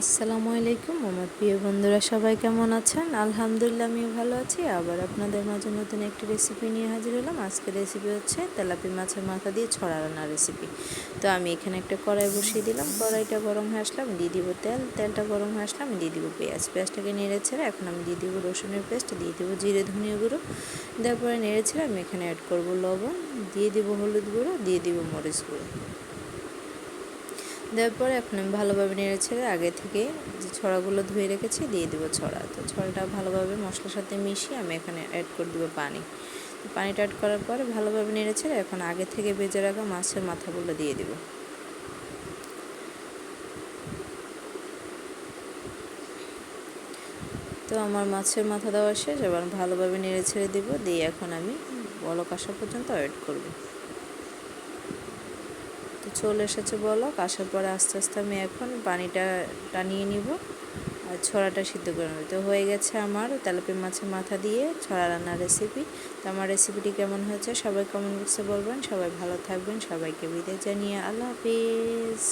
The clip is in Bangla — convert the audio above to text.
আসসালামু আলাইকুম, আমার প্রিয় বন্ধুরা সবাই কেমন আছেন? আলহামদুলিল্লাহ, আমিও ভালো আছি। আবার আপনাদের মাঝে নতুন একটি রেসিপি নিয়ে হাজির হলাম। আজকের রেসিপি হচ্ছে তেলাপি মাছের মাথা দিয়ে ছড়া রেসিপি তো আমি এখানে একটা কড়াই বসিয়ে দিলাম। কড়াইটা গরম হয়ে আসলাম দিয়ে দিব তেল। তেলটা গরম হয়ে আসলাম দিয়ে দিব পেঁয়াজ। পেঁয়াজটাকে নেড়ে ছেড়ে এখন আমি দিয়ে দিব রসুনের পেস্ট, দিয়ে দিব জিরে, ধনিয়া গুঁড়ো। দেওয়ার পরে নেড়ে ছেড়ে আমি এখানে অ্যাড করব লবণ। দিয়ে দিব হলুদ গুঁড়ো, দিয়ে দিব মরিচ গুঁড়ো। দেওয়ার পরে এখন আমি ভালোভাবে নেড়ে ছেড়ে আগে থেকে যে ছড়াগুলো ধুয়ে রেখেছি দিয়ে দেবো ছড়া। তো ছড়াটা ভালোভাবে মশলার সাথে মিশিয়ে আমি এখানে অ্যাড করে দেবো পানি। পানিটা অ্যাড করার পরে ভালোভাবে নেড়ে ছেড়ে এখন আগে থেকে বেজে রাখা মাছের মাথাগুলো দিয়ে দেবো। তো আমার মাছের মাথা দেওয়া শেষ, এবার ভালোভাবে নেড়ে ছেড়ে দেবো, দিয়ে এখন আমি বলক আসা পর্যন্ত ওয়েট করব। চলে এসেছে বলক আসার পরে আস্তে আস্তে আমি এখন পানিটা টানিয়ে নিব আর ছড়াটা সিদ্ধ করে নেব। তো হয়ে গেছে আমার তেলাপি মাছের মাথা দিয়ে ছড়া রান্নার রেসিপি তো আমার রেসিপিটি কেমন হয়েছে সবাই কমেন্ট বক্সে বলবেন। সবাই ভালো থাকবেন। সবাইকে বিদায় জানিয়ে আল্লাহ হাফিজ।